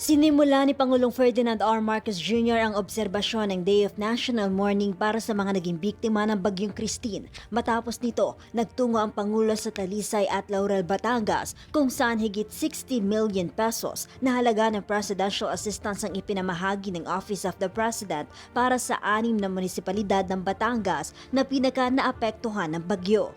Sinimula ni Pangulong Ferdinand R. Marcos Jr. ang obserbasyon ng Day of National Mourning para sa mga naging biktima ng Bagyong Christine. Matapos nito, nagtungo ang Pangulo sa Talisay at Laurel, Batangas kung saan higit 60 million pesos na halaga ng presidential assistance ang ipinamahagi ng Office of the President para sa anim na munisipalidad ng Batangas na pinaka naapektuhan ng bagyo.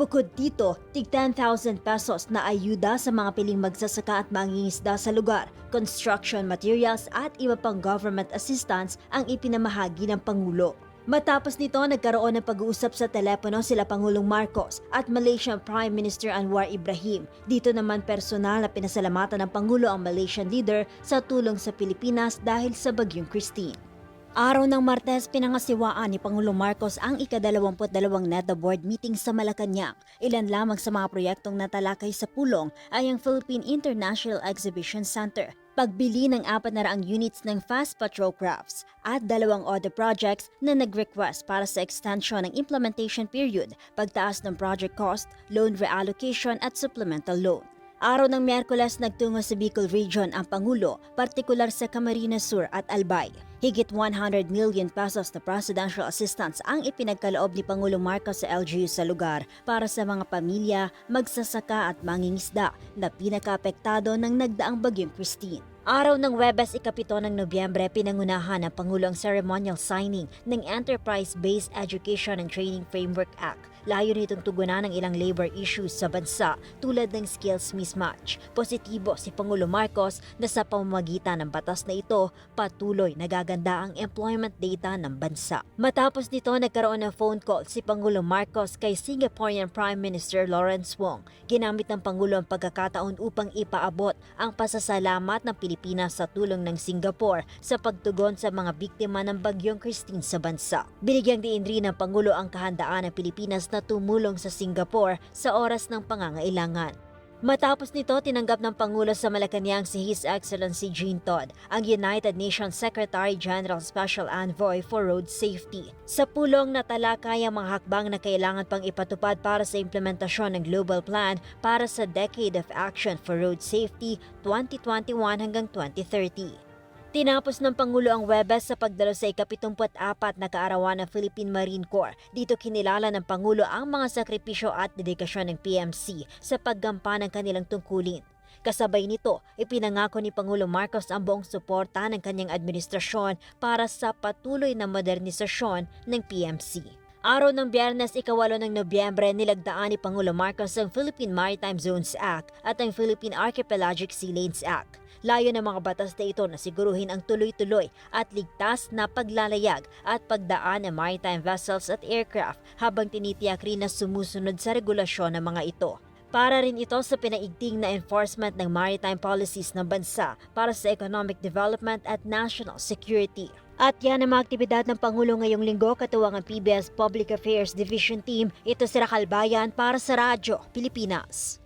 Bukod dito, tig 10,000 pesos na ayuda sa mga piling magsasaka at mangingisda sa lugar, construction materials at iba pang government assistance ang ipinamahagi ng Pangulo. Matapos nito, nagkaroon ng pag-uusap sa telepono sila Pangulong Marcos at Malaysian Prime Minister Anwar Ibrahim. Dito naman personal na pinasalamatan ng Pangulo ang Malaysian leader sa tulong sa Pilipinas dahil sa Bagyong Christine. Araw ng Martes, pinangasiwaan ni Pangulong Marcos ang ika-22 NEDA Board meeting sa Malacanang. Ilan lamang sa mga proyektong natalakay sa pulong ay ang Philippine International Exhibition Center, pagbili ng 400 units ng fast patrol crafts at dalawang other projects na nag-request para sa extension ng implementation period, pagtaas ng project cost, loan reallocation at supplemental loan. Araw ng Miyerkules nagtungo sa Bicol Region ang Pangulo, partikular sa Camarines Sur at Albay. Higit 100 million pesos na presidential assistance ang ipinagkaloob ni Pangulong Marcos sa LGU sa lugar para sa mga pamilya, magsasaka at mangingisda na pinakaapektado ng nagdaang bagyong Christine. Araw ng Webes, ikapito ng Nobyembre, pinangunahan ang ceremonial signing ng Enterprise-Based Education and Training Framework Act. Layo nitong tugunan ng ilang labor issues sa bansa tulad ng skills mismatch. Positibo si Pangulo Marcos na sa pamamagitan ng batas na ito, patuloy nagaganda ang employment data ng bansa. Matapos nito, nagkaroon ng phone call si Pangulo Marcos kay Singaporean Prime Minister Lawrence Wong. Ginamit ng Pangulo ang pagkakataon upang ipaabot ang pasasalamat ng Pilipinas sa tulong ng Singapore sa pagtugon sa mga biktima ng Bagyong Christine sa bansa. Binigyang diin rin ng Pangulo ang kahandaan ng Pilipinas na tumulong sa Singapore sa oras ng pangangailangan. Matapos nito, tinanggap ng Pangulo sa Malacanang si His Excellency Jean Todd, ang United Nations Secretary General Special Envoy for Road Safety. Sa pulong na talakay ang mga hakbang na kailangan pang ipatupad para sa implementasyon ng Global Plan para sa Decade of Action for Road Safety 2021 hanggang 2030. Tinapos ng Pangulo ang Webes sa pagdalo sa ika-74 na kaarawan ng Philippine Marine Corps. Dito kinilala ng Pangulo ang mga sakripisyo at dedikasyon ng PMC sa paggampan ng kanilang tungkulin. Kasabay nito, ipinangako ni Pangulo Marcos ang buong suporta ng kanyang administrasyon para sa patuloy na modernisasyon ng PMC. Araw ng Biyernes, ikawalo ng Nobyembre, nilagdaan ni Pangulo Marcos ang Philippine Maritime Zones Act at ang Philippine Archipelagic Sea Lanes Act. Layo ng mga batas na ito na siguruhin ang tuloy-tuloy at ligtas na paglalayag at pagdaan ng maritime vessels at aircraft habang tinitiyak rin na sumusunod sa regulasyon ng mga ito. Para rin ito sa pinaigting na enforcement ng maritime policies ng bansa para sa economic development at national security. At yan ang mga aktibidad ng Pangulo ngayong linggo katuwang ang PBS Public Affairs Division Team. Ito si Racal Bayan para sa Radyo Pilipinas.